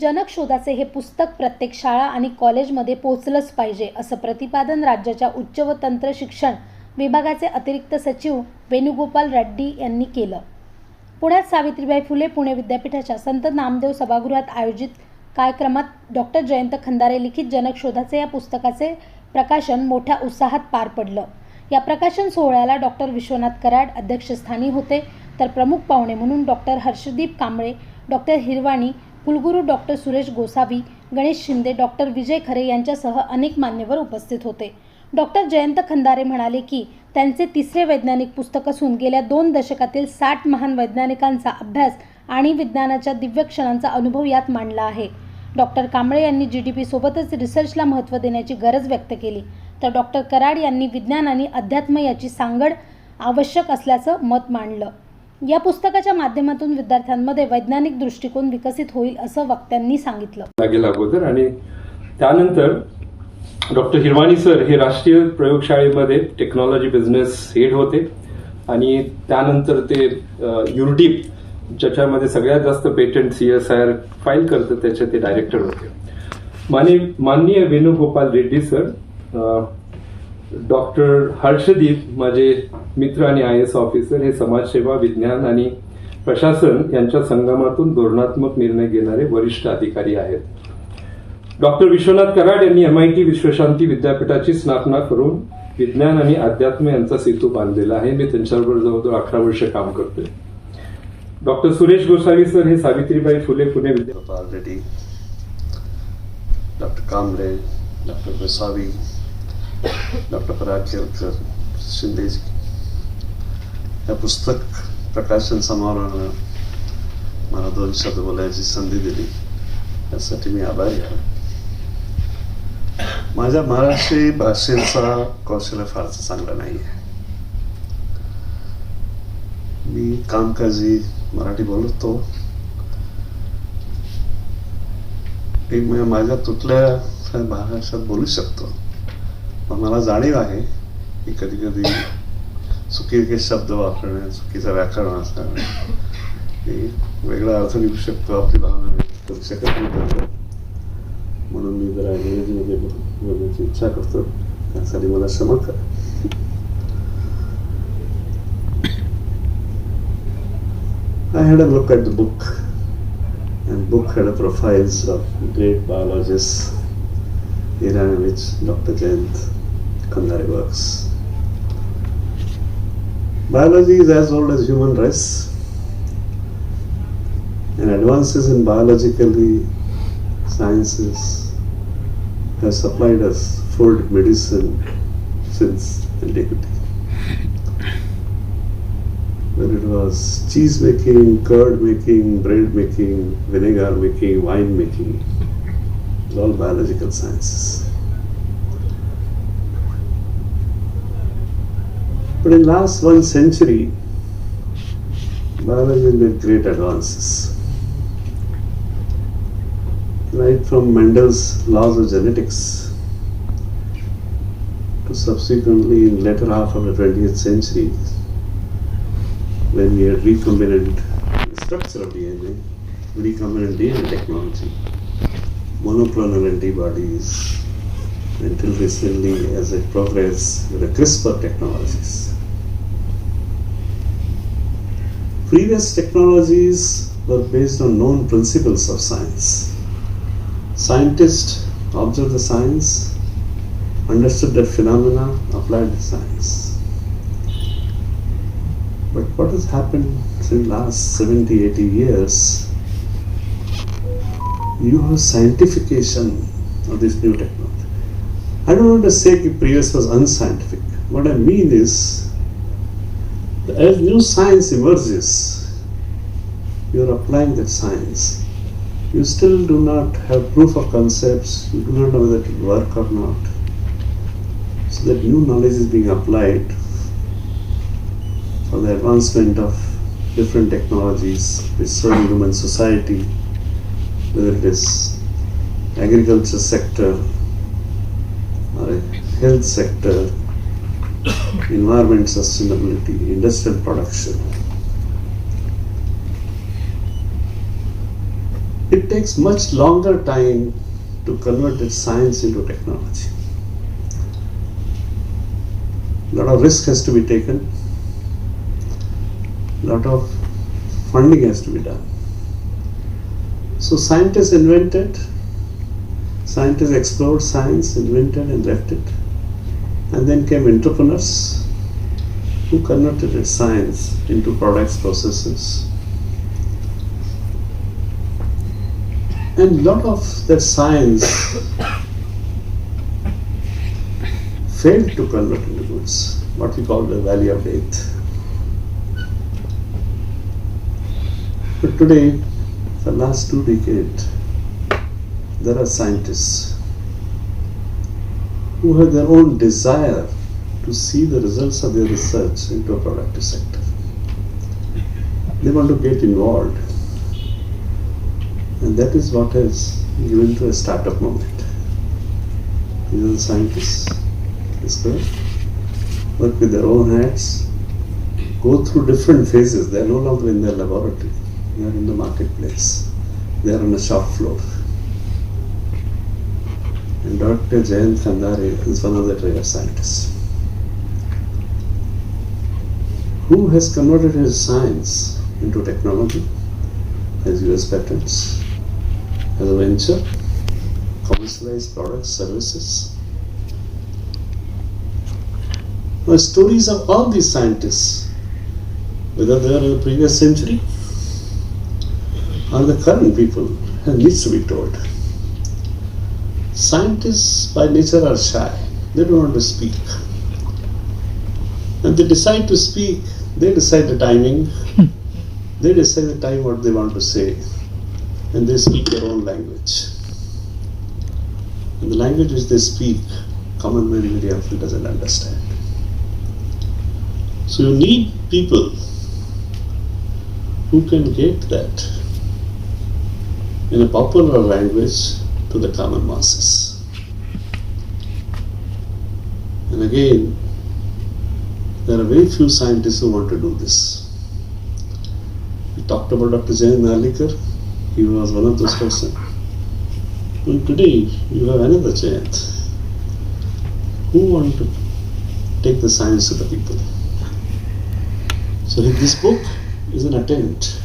जनक शोधाचे हे पुस्तक प्रत्येक शाळा आणि कॉलेजमध्ये पोचलंच पाहिजे असं प्रतिपादन राज्याच्या उच्च व तंत्र शिक्षण विभागाचे अतिरिक्त सचिव वेणुगोपाल रेड्डी यांनी केलं. पुण्यात सावित्रीबाई फुले पुणे विद्यापीठाच्या संत नामदेव सभागृहात आयोजित कार्यक्रमात डॉक्टर जयंत खंदारे लिखित जनक शोधाचे या पुस्तकाचे प्रकाशन मोठ्या उत्साहात पार पडलं. या प्रकाशन सोहळ्याला डॉक्टर विश्वनाथ कराड अध्यक्षस्थानी होते तर प्रमुख पाहुणे म्हणून डॉक्टर हर्षदीप कांबळे डॉक्टर हिरवाणी कुलगुरू डॉक्टर सुरेश गोसावी गणेश शिंदे डॉक्टर विजय खरे यांच्यासह अनेक मान्यवर उपस्थित होते. डॉक्टर जयंत खंदारे म्हणाले की त्यांचे तिसरे वैज्ञानिक पुस्तक असून गेल्या दोन दशकातील साठ महान वैज्ञानिकांचा अभ्यास आणि विज्ञानाच्या दिव्य क्षणांचा अनुभव यात मांडला आहे. डॉक्टर कांबळे यांनी जी डी पीसोबतच रिसर्चला महत्त्व देण्याची गरज व्यक्त केली. तर डॉक्टर कराड यांनी विज्ञान आणि अध्यात्म याची सांगड आवश्यक असल्याचं मत मांडलं. या पुस्तकाच्या माध्यमातून विद्यार्थ्यांमध्ये वैज्ञानिक दृष्टिकोन विकसित होईल असं वक्त्यांनी सांगितलं. लागेल अगोदर आणि त्यानंतर डॉक्टर हिरवाणी सर हे राष्ट्रीय प्रयोगशाळेमध्ये टेक्नॉलॉजी बिझनेस हेड होते. आणि त्यानंतर ते युरडीप ज्याच्यामध्ये सगळ्यात जास्त patent C S I R file करतं त्याचे ते डायरेक्टर होते. माननीय माननीय वेणुगोपाल रेड्डी सर डॉक्टर हर्षदीप माझे मित्र आणि आय एस ऑफिसर हे समाजसेवा विज्ञान आणि प्रशासन यांच्या संगमातून धोरणात्मक निर्णय घेणारे वरिष्ठ अधिकारी आहेत. डॉक्टर विश्वनाथ कराड यांनी एम आयकी विश्वशांती विद्यापीठाची स्थापना करून विज्ञान आणि अध्यात्म यांचा सेतू बांधलेला आहे. मी त्यांच्याबरोबर जवळजवळ अकरा वर्ष काम करतोय. डॉक्टर सुरेश गोसावी सर हे सावित्रीबाई फुले पुणे विद्यापीठ. Doctor Kamble doctor Gosavi doctor Dr. Parakirkar, या पुस्तक प्रकाशन समारोहानं मला दोन शब्द बोलायची संधी दिली. त्यासाठी मी आभारी आहे. माझ्या महाराष्ट्री भाषेचा कौशल्य फारसं चांगलं नाही आहे मी कामकाजी मराठी बोलतो. मी म- माझ्या तुटल्या भाषेत बोलू शकतो. पण मला जाणीव आहे की कधी कधी चुकीचे शब्द वापरणे चुकीचं व्याकरण असणं वेगळा अर्थ निघू शकतो आपली भावना व्यक्त करू शकत नाही. म्हणून मी जरा इंग्रजीमध्ये बोलण्याची इच्छा करतो. त्यासाठी मला क्षमा करा. I had a look at the book, and book had a profiles of great biologists, Iran, which Dr. Jayant Works. Biology is as old as human race, and advances in biologically sciences have supplied us food, medicine since antiquity When it was cheese making, curd making, bread making, vinegar making, wine making, all biological sciences. But in last one century, biology made great advances. Right from Mendel's laws of genetics to subsequently in later half of the 20th century, when we had recombinant structure of DNA, recombinant DNA technology, monoclonal antibodies, until recently as it progressed with the CRISPR technologies. Previous technologies were based on known principles of science. Scientists observed the science, understood the phenomena, applied the science. But what has happened in last 70, 80 years, you have scientification of this new technology. I don't want to say that previous was unscientific. What I mean is, as new science emerges, you are applying that science. You still do not have proof of concepts, you do not know whether it will work or not. So that new knowledge is being applied for the advancement of different technologies which serve human society, whether it is agriculture sector or health sector, environment sustainability, industrial production. it takes much longer time to convert that science into technology. A lot of risk has to be taken, a lot of funding has to be done. So scientists invented, scientists explored science, invented and left it. And then came entrepreneurs who converted science into products, processes. And lot of that science failed to convert into goods, what we call the valley of death. But today, for the last two decades, there are scientists who have their own desire to see the results of their research into a productive sector. They want to get involved. And that is what has given to a startup movement. These are the scientists, discover, work with their own hands, go through different phases. They are no longer in their laboratory, they are in the marketplace, they are on the shop floor. And Dr. Jayant Khandare is one of the trainer scientists who has converted his science into technology, as US patents, as a venture, commercialized products, services. Now, stories of all these scientists, whether they are in the previous century or the current people, needs to be told. Scientists by nature are shy, they don't want to speak. And they decide to speak, they decide the timing, hmm. they decide the time what they want to say, and they speak their own language. And the language which they speak, common man very often doesn't understand. So you need people who can get that in a popular language to the common masses. And again, there are very few scientists who want to do this. We talked about Dr. Jayan Narlikar, he was one of those persons. And today, you have another Jayant who want to take the science to the people. So this book is an attempt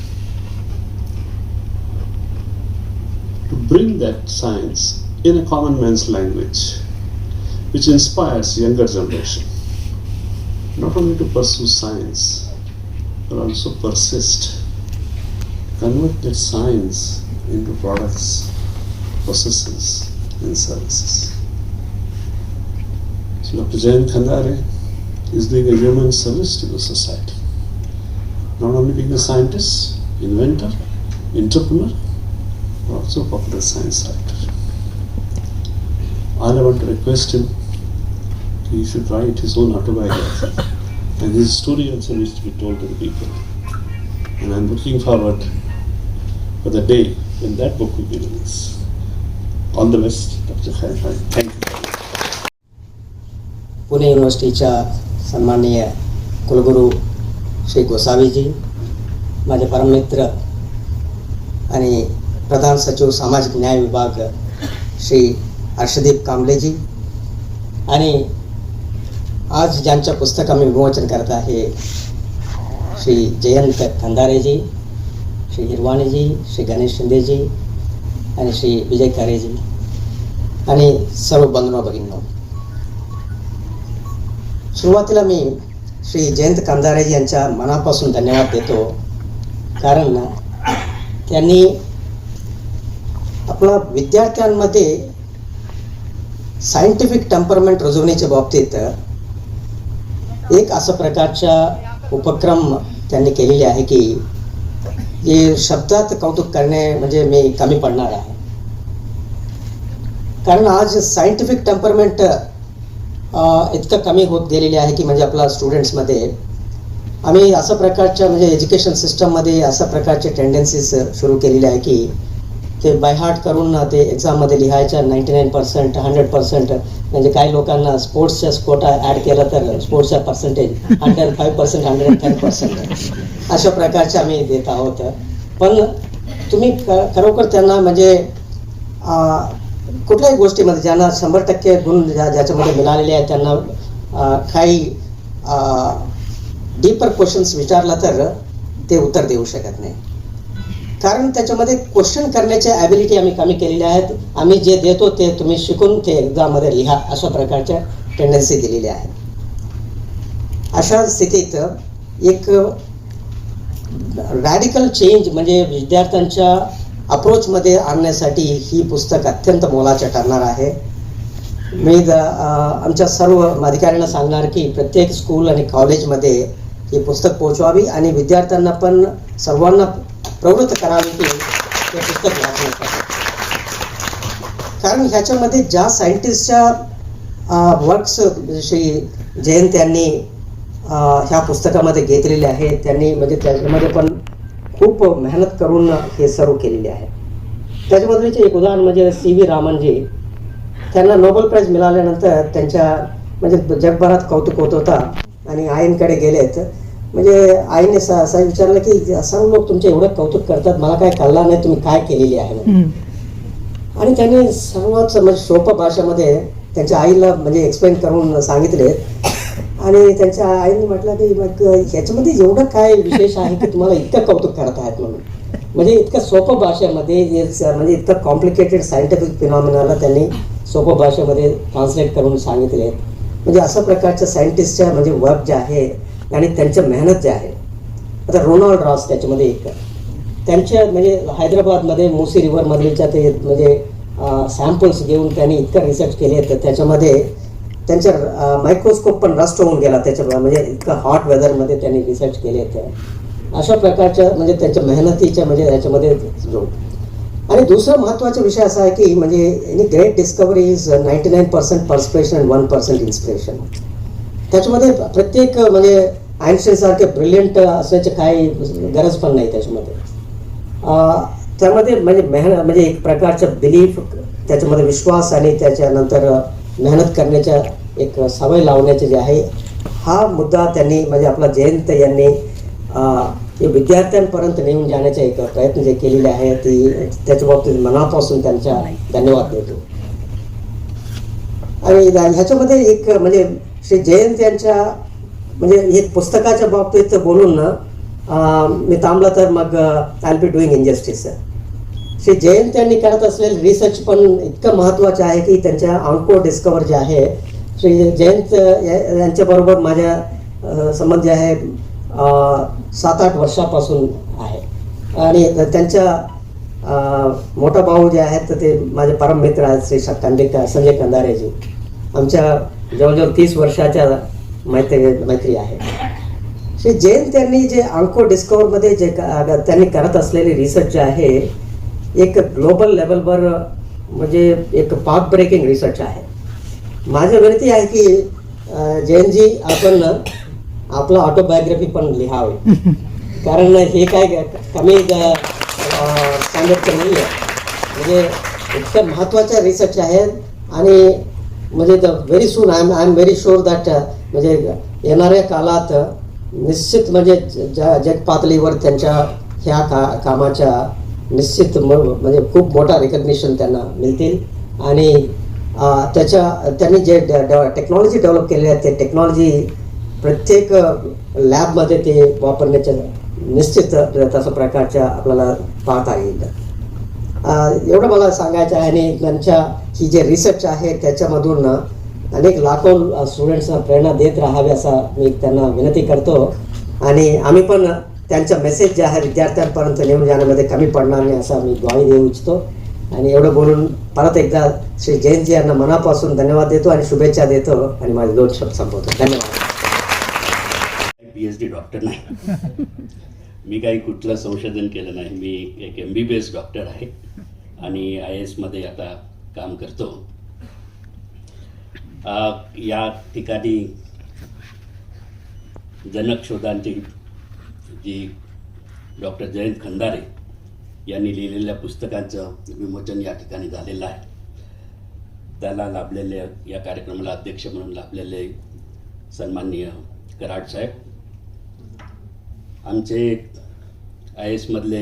bring that science in a common man's language, which inspires younger generation not only to pursue science, but also persist, convert that science into products, processes, and services. So Dr. Jayant Khandare is doing a human service to the society. Not only being a scientist, inventor, entrepreneur, also popular science writer. All I want to request him, he should write his own autobiography. And his story also needs to be told to the people. And I'm looking forward for the day when that book will be released. All the best, Dr. Khan. Thank you. Pune युनिव्हर्सिटीच्या सन्माननीय कुलगुरू श्री गोसावीजी माझे परममित्र आणि प्रधान सचिव सामाजिक न्याय विभाग श्री हर्षदीप कांबळेजी आणि आज ज्यांच्या पुस्तक मी विमोचन करत आहे श्री जयंत खंदारेजी श्री हिरवाणीजी श्री गणेश शिंदेजी आणि श्री विजय खरेजी आणि सर्व बंधुनो भगिनींनो सुरुवातीला मी श्री जयंत कांदारेजी यांच्या मनापासून धन्यवाद देतो कारण त्यांनी आपला विद्यार्थ्यांमध्ये सायंटिफिक टेम्परमेंट रुजवण्याच्या बाबतीत एक असं प्रकारचा उपक्रम त्यांनी केलेले आहे की हे शब्दात कौतुक करणे म्हणजे मी कमी पडणार आहे. कारण आज सायंटिफिक टेम्परमेंट इतकं कमी होत गेलेले आहे की म्हणजे आपल्या स्टुडंट्समध्ये आम्ही अशा प्रकारच्या म्हणजे एज्युकेशन सिस्टममध्ये अशा प्रकारचे टेंडन्सीज सुरू केलेले आहे की ते बायहार्ट करून ते एक्झाममध्ये लिहायच्या ninety nine percent hundred percent म्हणजे काही लोकांना स्पोर्ट्सच्या स्कोटा ॲड केला तर स्पोर्ट्सचा percentage hundred five percent hundred ten percent अशा प्रकारचे आम्ही देत आहोत. पण तुम्ही खरोखर त्यांना म्हणजे कुठल्याही गोष्टीमध्ये ज्यांना शंभर टक्के गुण ज्या ज्याच्यामध्ये मिळालेले आहेत त्यांना काही डीपर क्वेश्चन्स विचारला तर ते उत्तर देऊ शकत नाही. कारण त्याच्यामध्ये क्वेश्चन करण्याच्या ॲबिलिटी आम्ही कमी केलेल्या आहेत. आम्ही जे देतो ते तुम्ही शिकून ते एक्झाममध्ये लिहा अशा प्रकारच्या टेंडन्सी दिलेल्या आहेत. अशा स्थितीत एक रॅडिकल चेंज म्हणजे विद्यार्थ्यांच्या अप्रोचमध्ये आणण्यासाठी ही पुस्तक अत्यंत मोलाचं ठरणार आहे. मी द- आमच्या सर्व अधिकाऱ्यांना सांगणार की प्रत्येक स्कूल आणि कॉलेजमध्ये ही पुस्तक पोहोचवावी आणि विद्यार्थ्यांना पण सर्वांना प्रवृत्त करावे की हे पुस्तक वाचण्यासाठी कारण ह्याच्यामध्ये ज्या सायंटिस्टच्या वर्क्स श्री जयंत यांनी ह्या पुस्तकामध्ये घेतलेले आहेत त्यांनी म्हणजे त्याच्यामध्ये पण खूप मेहनत करून हे सर्व केलेले आहे. त्याच्यामधलेच एक उदाहरण म्हणजे सी व्ही रामनजी त्यांना नोबेल प्राईज मिळाल्यानंतर त्यांच्या म्हणजे जगभरात कौतुक होत होता आणि आईंकडे गेलेत. म्हणजे आईने असं असं विचारलं की सर्व लोक तुमचे एवढं कौतुक करतात मला काय कळलं नाही तुम्ही काय केलेली आहे. आणि त्यांनी सर्वात म्हणजे सोपं भाषेमध्ये त्यांच्या आईला म्हणजे एक्सप्लेन करून सांगितले. आणि त्यांच्या आईने म्हटलं की मग ह्याच्यामध्ये एवढं काय विशेष आहे की तुम्हाला इतकं कौतुक करत आहेत म्हणून? म्हणजे इतकं सोपं भाषेमध्ये म्हणजे इतकं कॉम्प्लिकेटेड सायंटिफिक फिनॉमिनाला त्यांनी सोपं भाषेमध्ये ट्रान्सलेट करून सांगितले. म्हणजे अशा प्रकारच्या सायंटिस्टच्या म्हणजे वर्क जे आहे आणि त्यांच्या मेहनत जे आहे. आता रोनाल्ड रॉस त्याच्यामध्ये एक त्यांच्या म्हणजे हैदराबादमध्ये मुसी रिव्हरमधलीच्या ते म्हणजे सॅम्पल्स घेऊन त्यांनी इतकं रिसर्च केले तर त्याच्यामध्ये त्यांच्या मायक्रोस्कोप पण रस्ट होऊन गेला त्याच्या म्हणजे इतकं हॉट वेदरमध्ये त्यांनी रिसर्च केले तर अशा प्रकारच्या म्हणजे त्यांच्या मेहनतीच्या म्हणजे याच्यामध्ये जोड आणि दुसरा महत्त्वाचा विषय असा आहे की म्हणजे any great discovery is ninety nine percent perspiration and one percent inspiration त्याच्यामध्ये प्रत्येक म्हणजे आयन्स्टाईन सारखे ब्रिलियंट असण्याची काही गरज पण नाही त्याच्यामध्ये. त्यामध्ये म्हणजे मेहनत म्हणजे एक प्रकारचं बिलीफ त्याच्यामध्ये विश्वास आणि त्याच्यानंतर मेहनत करण्याच्या एक सवय लावण्याचे जे आहे हा मुद्दा त्यांनी म्हणजे आपला जयंत यांनी विद्यार्थ्यांपर्यंत नेऊन जाण्याचा एक प्रयत्न जे केलेले आहे ती त्याच्या बाबतीत मनापासून त्यांच्या धन्यवाद देतो. आणि ह्याच्यामध्ये एक म्हणजे श्री जयंत यांच्या म्हणजे हे पुस्तकाच्या बाबतीत बोलून ना मी थांबला तर मग I be doing injustice Shri Jayant यांनी करत असलेलं रिसर्च पण इतकं महत्त्वाचं आहे की त्यांच्या अंको डिस्कवर जे आहे श्री जयंत यांच्याबरोबर माझ्या संबंध जे आहे सात आठ वर्षापासून आहे. आणि त्यांच्या मोठा भाऊ जे आहेत तर ते माझे परम मित्र आहेत श्री श- संजय कंदारेजी आमच्या जवळजवळ तीस वर्षाच्या मैत्री मैत्री आहे. श्री जैन त्यांनी जे अंको डिस्कवरमध्ये जे त्यांनी करत असलेले रिसर्च जे आहे एक ग्लोबल लेवलवर म्हणजे एक पाथ ब्रेकिंग रिसर्च आहे. माझी विनंती आहे की जैनजी आपण आपलं ऑटोबायोग्राफी पण लिहावी. कारण हे काय कमी स्टँडर्डचं नाही आहे म्हणजे इतकं महत्त्वाच्या रिसर्च आहे आणि म्हणजे the very soon I am I am very sure that म्हणजे येणाऱ्या काळात uh, निश्चित म्हणजे ज- जगपातळीवर जग पातळीवर त्यांच्या ह्या का कामाच्या निश्चित म- म्हणजे खूप मोठा रिकग्निशन त्यांना मिळतील. आणि त्याच्या त्यांनी जे टेक्नॉलॉजी डेव्हलप केलेली आहे ते टेक्नॉलॉजी प्रत्येक लॅबमध्ये ते वापरण्याच्या निश्चित तसं प्रकारच्या आपल्याला पाहता येईल. एवढं मला सांगायचं आहे आणि त्यांच्या ही जे रिसर्च आहे त्याच्यामधून अनेक लाखो स्टुडंट्सना प्रेरणा देत राहावी असा मी त्यांना विनंती करतो. आणि आम्ही पण त्यांचा मेसेज जे आहे विद्यार्थ्यांपर्यंत नेऊन जाण्यामध्ये कमी पडणार नाही असा मी ग्वाही देऊ इच्छितो. आणि एवढं बोलून परत एकदा श्री जयंतजी यांना मनापासून धन्यवाद देतो आणि शुभेच्छा देतो आणि माझे दोन शब्द संपवतो. धन्यवाद. पी एच डी डॉक्टर नाही. मी काही कुठलं संशोधन केलं नाही. मी एक M B B S doctor आहे आणि आय एसमध्ये आता काम करतो. आ, या ठिकाणी जनक शोधांची जी डॉक्टर जयंत खंदारे यांनी लिहिलेल्या पुस्तकांचं विमोचन या ठिकाणी झालेलं आहे. त्याला लाभलेले या कार्यक्रमाला अध्यक्ष म्हणून लाभलेले सन्माननीय कराड साहेब. आमचे आय एसमधले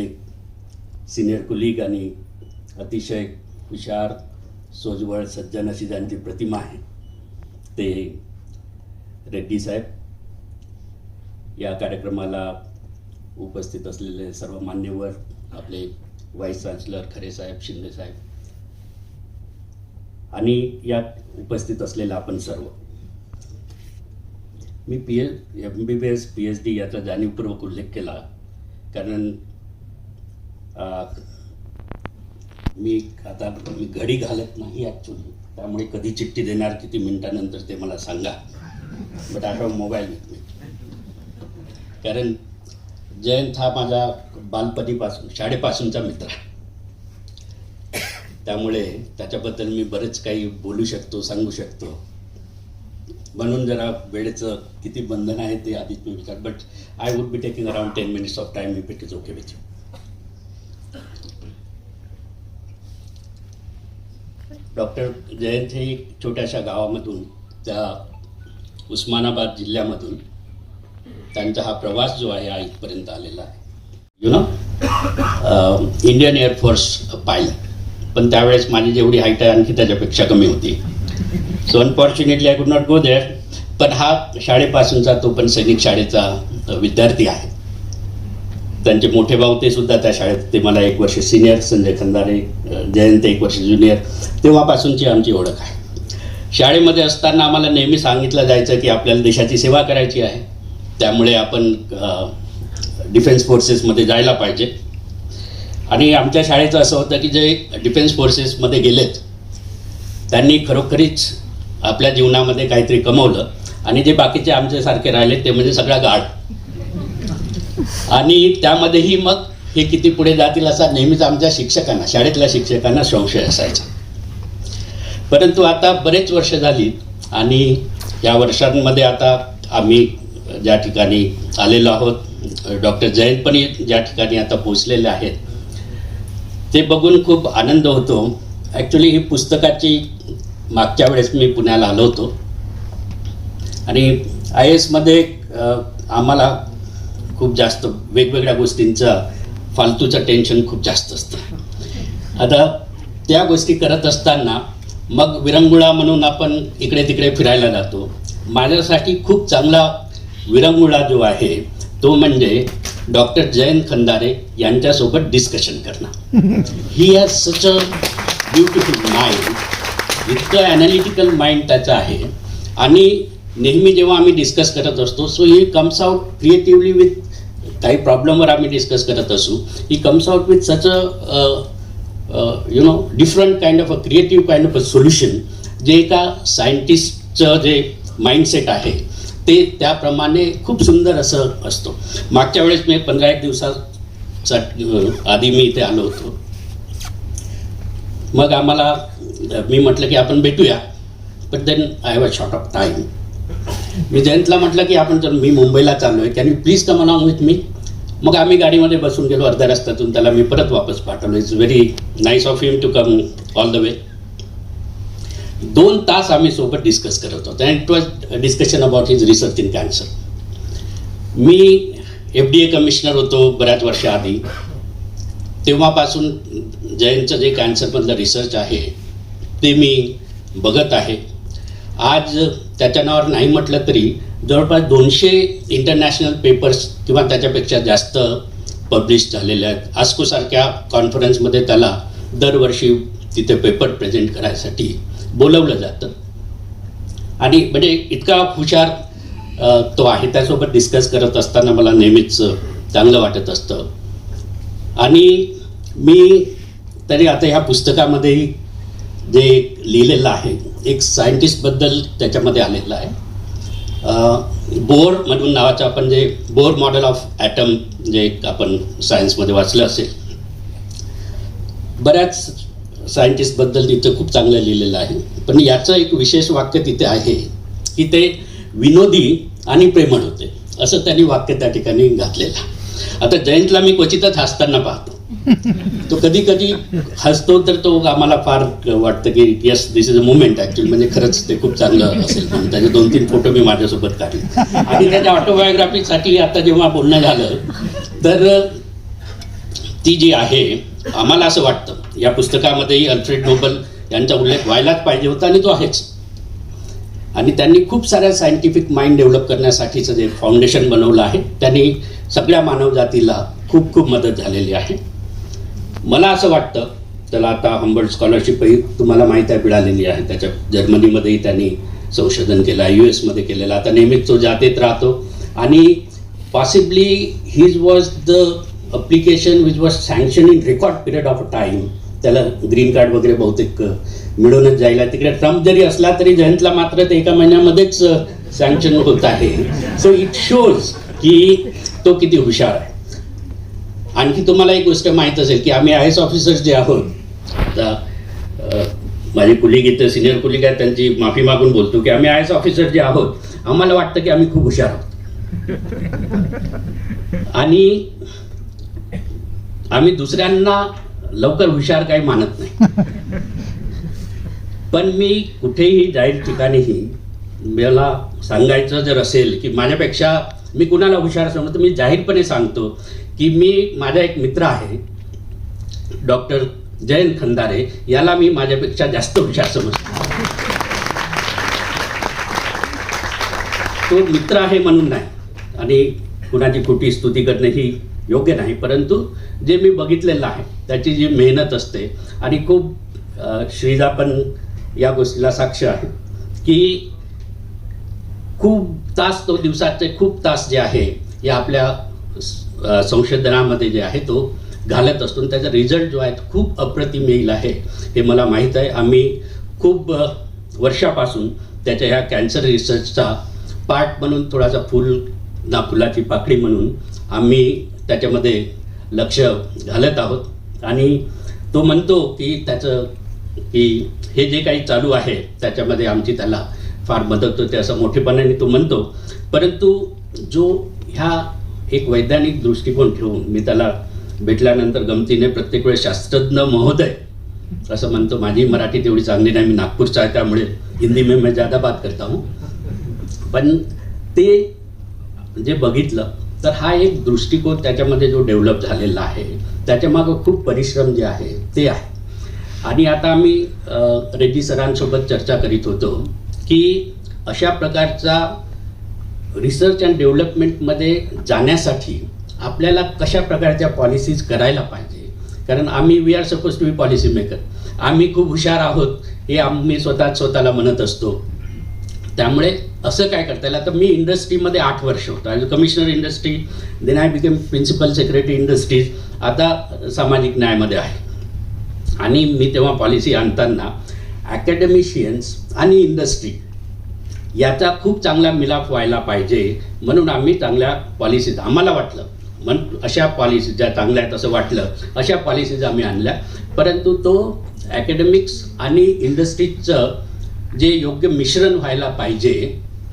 सिनियर कुलीग आणि अतिशय हुशार सोजवळ सज्जन अशी ज्यांची प्रतिमा आहे ते रेड्डी साहेब या कार्यक्रमाला उपस्थित असलेले सर्व मान्यवर आपले व्हाईस चान्सलर खरे साहेब शिंदे साहेब आणि यात उपस्थित असलेला आपण सर्व. मी P H M B B S P H D याचा जाणीवपूर्वक उल्लेख केला. कारण मी आता मी घडी घालत नाही ॲक्च्युली त्यामुळे कधी चिठ्ठी देणार किती मिनिटानंतर ते मला सांगा. But I mobile with me कारण जयंत हा माझा बालपणीपासून शाळेपासूनचा मित्र. त्यामुळे त्याच्याबद्दल मी बरेच काही बोलू शकतो सांगू शकतो. म्हणून जरा वेळेचं किती बंधन आहे ते आधीच मी विचार. But I would be taking around ten minutes of time if it is okay with you doctor Jayant हे एक छोट्याशा गावामधून त्या उस्मानाबाद जिल्ह्यामधून त्यांचा हा प्रवास जो आहे हा इथपर्यंत आलेला आहे. You know Indian air force pilot पण त्यावेळेस माझी जेवढी हाईट आहे आणखी त्याच्यापेक्षा कमी होती. So unfortunately I could not go there पण हा शाळेपासूनचा तो पण सैनिक शाळेचा विद्यार्थी आहे. त्यांचे मोठे भाऊ ते सुद्धा त्या शाळेत ते मला एक वर्ष सिनियर संजय खंदारे जयंत एक वर्ष ज्युनियर तेव्हापासूनची आमची ओळख आहे. शाळेमध्ये असताना आम्हाला नेहमी सांगितलं जायचं की आपल्याला देशाची सेवा करायची आहे. त्यामुळे आपण डिफेन्स फोर्सेसमध्ये जायला पाहिजे. आणि आमच्या शाळेचं असं होतं की जे डिफेन्स फोर्सेसमध्ये गेलेत त्यांनी खरोखरीच आपल्या जीवनामध्ये काहीतरी कमवलं आणि जे बाकीचे आमच्यासारखे राहिले ते म्हणजे सगळा गाढ आणि त्यामध्येही मग हे किती पुढे जातील असा नेहमीच आमच्या शिक्षकांना शाळेतल्या शिक्षकांना संशय असायचा. परंतु आता बरेच वर्ष झाली आणि या वर्षांमध्ये आता आम्ही ज्या ठिकाणी आलेलो आहोत डॉक्टर जयंत पण ज्या ठिकाणी आता पोचलेले आहेत ते बघून खूप आनंद होतो. ॲक्च्युली ही पुस्तकाची मागच्या वेळेस मी पुण्याला आलो होतो. आणि आय एसमध्ये आम्हाला खूप जास्त वेगवेगळ्या गोष्टींचं फालतूचं टेन्शन खूप जास्त असतं. आता त्या गोष्टी करत असताना मग विरंगुळा म्हणून आपण इकडे तिकडे फिरायला जातो. माझ्यासाठी खूप चांगला विरंगुळा जो आहे तो म्हणजे डॉक्टर जयंत खंदारे यांच्यासोबत डिस्कशन करणं. He has such a beautiful mind इतकं ॲनालिटिकल माइंड त्याचं आहे. आणि नेहमी जेव्हा आम्ही डिस्कस करत असतो so he comes out creatively with काही प्रॉब्लेमवर आम्ही डिस्कस करत असू. He comes out with such a you know different kind of a creative kind of a solution जे एका सायंटिस्टचं जे माइंडसेट आहे ते त्याप्रमाणे खूप सुंदर असं असतो. मागच्या वेळेस मी पंधरा एक दिवसाचा आधी मी इथे आलो होतो. मग आम्हाला मी म्हटलं की आपण भेटूया. But then I have a short of time मी जयंतला म्हटलं की आपण जर मी मुंबईला चाललो आहे can please come along with me मग आम्ही गाडीमध्ये बसून गेलो अर्ध्या रस्त्यातून त्याला मी परत वापस पाठवलं. It's very nice of him to come all the way दोन तास आम्ही सोबत डिस्कस करत होतो. And it was discussion about his research in cancer me F D A commissioner होतो बऱ्याच वर्षाआधी. तेव्हापासून जयंतचं जे कॅन्सरमधलं रिसर्च आहे ते मी बघत आहे. आज त्याच्या नावावर नाही म्हटलं तरी जवळपास दोनशे इंटरनॅशनल पेपर्स किंवा त्याच्यापेक्षा जास्त पब्लिश झालेले आहेत. आस्कोसारख्या कॉन्फरन्समध्ये त्याला दरवर्षी तिथे पेपर प्रेझेंट करायसाठी बोलवलं जातं. आणि म्हणजे इतका हुशार तो आहे. त्यासोबत डिस्कस करत असताना मला नेहमीच चांगलं वाटत असतं. आणि मी तरी आता ह्या पुस्तकामध्ये जे लिहिलेलं आहे एक सायंटिस्टबद्दल त्याच्यामध्ये आलेलं आहे. बोर म्हणून नावाचं आपण जे बोर मॉडेल ऑफ ॲटम जे एक आपण सायन्समध्ये वाचलं असेल बऱ्याच सायंटिस्टबद्दल तिथं खूप चांगलं लिहिलेलं आहे. पण याचं एक विशेष वाक्य तिथे आहे की ते विनोदी आणि प्रेमळ होते असं त्यांनी वाक्य त्या ठिकाणी घातलेलं आता जयंतला मी क्वचितच हसताना पाहतो. तो कधी कधी हसतो तर तो आम्हाला फार वाटतं की yes this is a moment actually म्हणजे खरंच ते खूप चांगलं असेल. म्हणून त्याचे दोन तीन फोटो मी माझ्यासोबत काढले. आणि त्याच्या ऑटोबायोग्राफीसाठी आता जेव्हा बोलणं झालं तर ती जी आहे आम्हाला असं वाटतं. या पुस्तकामध्येही अल्फ्रेड नोबल यांचा उल्लेख व्हायलाच पाहिजे होता आणि तो आहेच. आणि त्यांनी खूप साऱ्या सायंटिफिक माइंड डेव्हलप करण्यासाठीचं जे फाउंडेशन बनवलं आहे त्यांनी सगळ्या मानवजातीला खूप खूप मदत झालेली आहे. मला असं वाटतं त्याला आता हंबर्ड स्कॉलरशिपही तुम्हाला माहीत आहे मिळालेली आहे. त्याच्या जर्मनीमध्येही त्यांनी संशोधन केलं आहे यू एसमध्ये केलेलं आता नेहमीच तो जातेत राहतो. आणि possibly his was the application which was sanction in record period of time त्याला ग्रीन कार्ड वगैरे बहुतेक मिळूनच जायला तिकडे ट्रम्प जरी असला तरी जयंतला मात्र ते एका महिन्यामध्येच सँक्शन होत आहे. सो इट शोज की तो किती हुशार आहे. आणखी तुम्हाला एक गोष्ट माहीत असेल की आम्ही आय एस ऑफिसर्स जे आहोत आता माझे कुलीग इथं सिनियर कुलीग आहेत त्यांची माफी मागून बोलतो की आम्ही आय एस ऑफिसर जे आहोत आम्हाला वाटतं की आम्ही खूप हुशार आहोत. आणि आम्ही दुसऱ्यांना लवकर हुशार काही मानत नाही. पण मी कुठेही जाईल ठिकाणीही मला सांगायचं जर असेल की माझ्यापेक्षा मी कुणाला हुशार समजतो मी जाहीरपणे सांगतो की मी माझा एक मित्र आहे डॉक्टर जयंत खंदारे याला मी माझ्यापेक्षा जास्त हुशार समजतो. तो मित्र आहे म्हणून नाही. आणि कुणाची खोटी स्तुती करणे ही योग्य नाही. परंतु जे मी बघितलेलं आहे त्याची जी मेहनत असते आणि खूप श्रीजा पण या गोष्टीला साक्ष आहे की खूप तास तो दिवसाचे खूप तास जे आहे या आपल्या संशोधनामध्ये जे आहे तो घालत असतो. आणि त्याचा रिझल्ट जो आहे तो खूप अप्रतिम येईल आहे. हे मला माहीत आहे. आम्ही खूप वर्षापासून त्याच्या ह्या कॅन्सर रिसर्चचा पार्ट म्हणून थोडासा फुल ना फुलाची पाकळी म्हणून आम्ही त्याच्यामध्ये लक्ष घालत आहोत. आणि तो म्हणतो की त्याचं की हे जे काही चालू आहे त्याच्यामध्ये आमची त्याला फार मदत होते असं मोठेपणाने तो म्हणतो. परंतु जो ह्या एक वैज्ञानिक दृष्टिकोन ठेवून मी त्याला भेटल्यानंतर गमतीने प्रत्येक वेळेस शास्त्रज्ञ महोदय असं म्हणतो. माझी मराठी तेवढी चांगली नाही मी नागपूरचा आहे त्यामुळे हिंदी में मैं ज़्यादा बात करता हूँ. पण ते जे बघितलं तर हा एक दृष्टिकोन त्याच्यामध्ये जो डेव्हलप झालेला आहे त्याच्यामागं खूप परिश्रम जे आहे ते आहे. आणि आता आम्ही रेड्डी सरांसोबत चर्चा करीत होतो की अशा प्रकारचा रिसर्च अँड डेव्हलपमेंटमध्ये जाण्यासाठी आपल्याला कशा प्रकारच्या पॉलिसीज करायला पाहिजे? कारण आम्ही we are suppose to be policy maker आम्ही खूप हुशार आहोत हे आम्ही स्वतः स्वतःला म्हणत असतो. त्यामुळे असं काय करता येईल? आता मी इंडस्ट्रीमध्ये आठ वर्ष होतो. As commissioner industry then I became principal secretary industries आता सामाजिक न्यायामध्ये आहे. आणि मी तेव्हा पॉलिसी आणताना ॲकॅडमिशियन्स आणि इंडस्ट्री याचा खूप चांगला मिलाप व्हायला पाहिजे. म्हणून आम्ही चांगल्या पॉलिसीज आम्हाला वाटलं. म्हण अशा पॉलिसी ज्या चांगल्या आहेत असं वाटलं अशा पॉलिसीज आम्ही आणल्या. परंतु तो ॲकॅडमिक्स आणि इंडस्ट्रीजचं जे योग्य मिश्रण व्हायला पाहिजे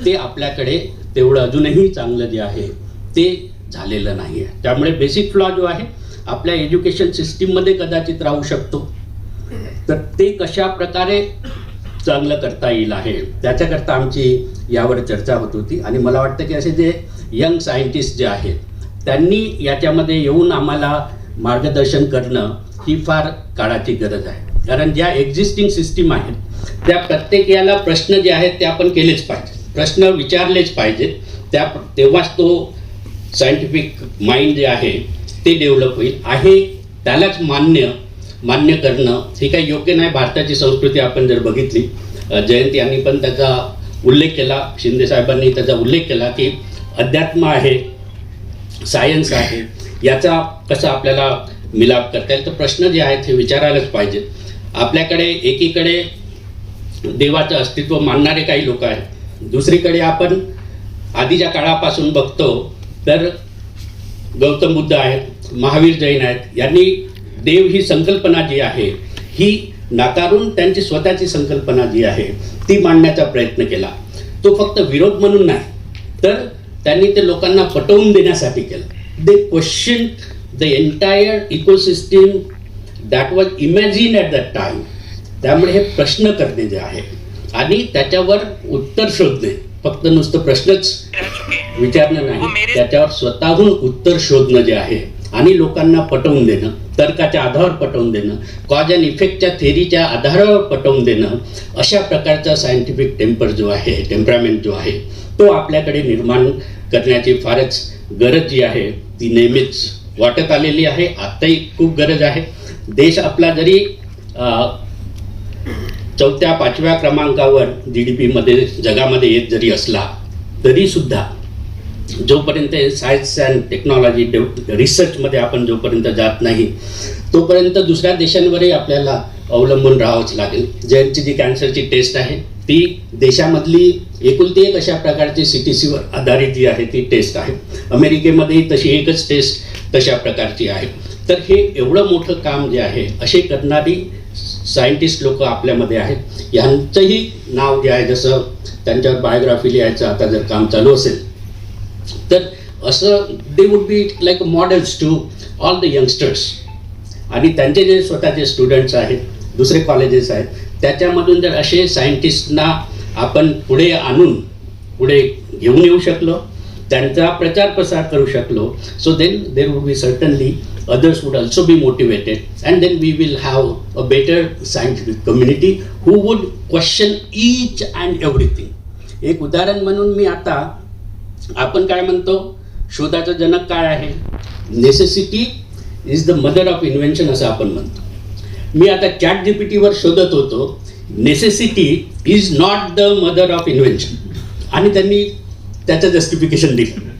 ते आपल्याकडे तेवढं अजूनही चांगलं जे आहे ते झालेलं नाही आहे. त्यामुळे बेसिक फ्लॉ जो आहे आपल्या एज्युकेशन सिस्टीममध्ये कदाचित राहू शकतो. तर ते कशा प्रकारे चांगलं करता येईल आहे. त्याच्याकरता आमची यावर चर्चा होत होती. आणि मला वाटतं की असे जे यंग सायंटिस्ट जे आहेत त्यांनी याच्यामध्ये येऊन आम्हाला मार्गदर्शन करणं ही फार काळाची गरज आहे. कारण ज्या एक्झिस्टिंग सिस्टीम आहेत त्या प्रत्येक याला प्रश्न जे आहेत ते आपण केलेच पाहिजे प्रश्न विचारलेच पाहिजेत. त्या तेव्हाच तो सायंटिफिक माइंड जे आहे ते डेव्हलप होईल. आहे त्यालाच मान्य मान्य करणं हे काही योग्य नाही. भारताची संस्कृती आपण जर बघितली जयंती जयंत यांनी पण त्याचा उल्लेख केला. शिंदेसाहेबांनी त्याचा उल्लेख केला की अध्यात्म आहे सायन्स आहे याचा कसा आपल्याला मिलाप करता येईल? तर प्रश्न जे आहेत हे विचारायलाच पाहिजेत आपल्याकडे एकीकडे देवाचं अस्तित्व मानणारे काही लोक आहेत. दुसरीकडे आपण आधीच्या काळापासून बघतो तर गौतम बुद्ध आहेत महावीर जैन आहेत. यांनी देव ही संकल्पना जी आहे ही नाकारून त्यांची स्वतःची संकल्पना जी आहे ती मांडण्याचा प्रयत्न केला. तो फक्त विरोध म्हणून नाही तर त्यांनी ते लोकांना पटवून देण्यासाठी केलं. They question the entire ecosystem that was imagine at that time त्यामुळे हे प्रश्न करणे जे आहे आणि त्याच्यावर उत्तर शोधणे फक्त नुसतं प्रश्नच विचारणं नाही त्याच्यावर स्वतःहून उत्तर शोधणं जे आहे आणि लोकांना पटवून देणं तर्काच्या आधारावर पटवून देणं कॉज अँड इफेक्टच्या थेरीच्या आधारावर पटवून देणं अशा प्रकारचा सायंटिफिक टेम्पर जो आहे टेम्परामेंट जो आहे तो आपल्याकडे निर्माण करण्याची फारच गरज जी आहे ती नेहमीच वाटत आलेली आहे. आत्ताही खूप गरज आहे. देश आपला जरी चौथ्या पाचव्या क्रमांकावर जी डी पीमध्ये जगामध्ये येत जरी असला तरी सुद्धा जोपर्यंत सायन्स अँड टेक्नॉलॉजी रिसर्चमध्ये आपण जोपर्यंत जात नाही तोपर्यंत दुसऱ्या देशांवरही आपल्याला अवलंबून राहावंच लागेल. ज्यांची जी कॅन्सरची टेस्ट आहे ती देशामधली एकुलती एक अशा प्रकारची सी टी सीवर आधारित जी आहे ती टेस्ट आहे. अमेरिकेमध्येही तशी एकच टेस्ट तशा प्रकारची आहे. तर हे एवढं मोठं काम जे आहे असे करणारी सायंटिस्ट लोक आपल्यामध्ये आहेत. यांचंही नाव जे आहे जसं त्यांच्यावर बायोग्राफी लिहायचं आता जर काम चालू असेल तर असं they would be like models to all the youngsters आणि त्यांचे जे स्वतःचे स्टुडंट्स आहेत दुसरे कॉलेजेस आहेत त्याच्यामधून जर असे सायंटिस्टना आपण पुढे आणून पुढे घेऊन येऊ शकलो त्यांचा प्रचार प्रसार करू शकलो so then there would be certainly others would also be motivated and then we will have a better scientific community who would question each and everything एक उदाहरण म्हणून मी आता आपण काय म्हणतो? शोधाचा जनक काय आहे? Necessity is the mother of invention असं आपण म्हणतो. मी आता चॅट जीपीटीवर शोधत होतो. Necessity is not the mother of invention आणि त्यांनी त्याचं जस्टिफिकेशन दिलं.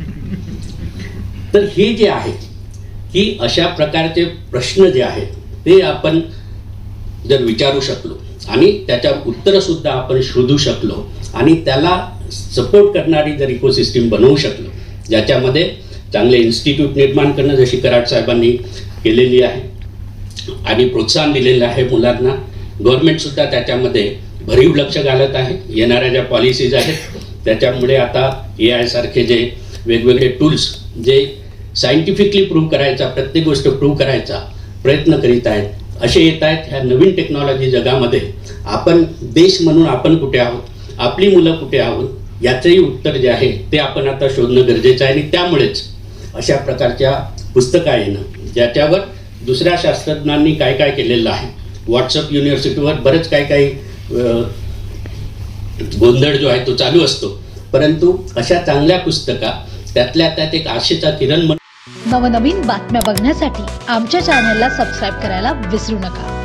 तर हे जे आहे की अशा प्रकारचे प्रश्न जे आहेत ते आपण जर विचारू शकलो आणि त्याच्या उत्तरंसुद्धा आपण शोधू शकलो आणि त्याला सपोर्ट करणारी जर इकोसिस्टीम बनवू शकलो ज्याच्यामध्ये चांगले इन्स्टिट्यूट निर्माण करणं जशी कराड साहेबांनी केलेली आहे आणि प्रोत्साहन दिलेलं आहे मुलांना गव्हर्नमेंटसुद्धा त्याच्यामध्ये भरीव लक्ष घालत आहे. येणाऱ्या ज्या पॉलिसीज आहेत त्याच्यामुळे आता ए आय सारखे जे वेगवेगळे टूल्स जे सायंटिफिकली प्रूव्ह करायचा प्रत्येक गोष्ट प्रूव्ह करायचा प्रयत्न करीत आहेत असे येत आहेत ह्या नवीन टेक्नॉलॉजी जगामध्ये. आपण देश म्हणून आपण कुठे आहोत? आपली मुलं कुठे आहोत? याचंही उत्तर जे आहे ते आपण आता शोधणं गरजेचं आहे आणि त्यामुळेच अशा प्रकारच्या पुस्तकं येणं ज्याच्यावर दुसऱ्या शास्त्रज्ञांनी काय काय केलेलं आहे. व्हॉट्सअप युनिव्हर्सिटीवर बरंच काही काही गोंधळ जो आहे तो चालू असतो. परंतु अशा चांगल्या पुस्तका त्यातल्या त्यात एक आशेचा किरण म्हणून नवनवीन बातम्या बघण्यासाठी आमच्या चॅनलला सबस्क्राईब करायला विसरू नका.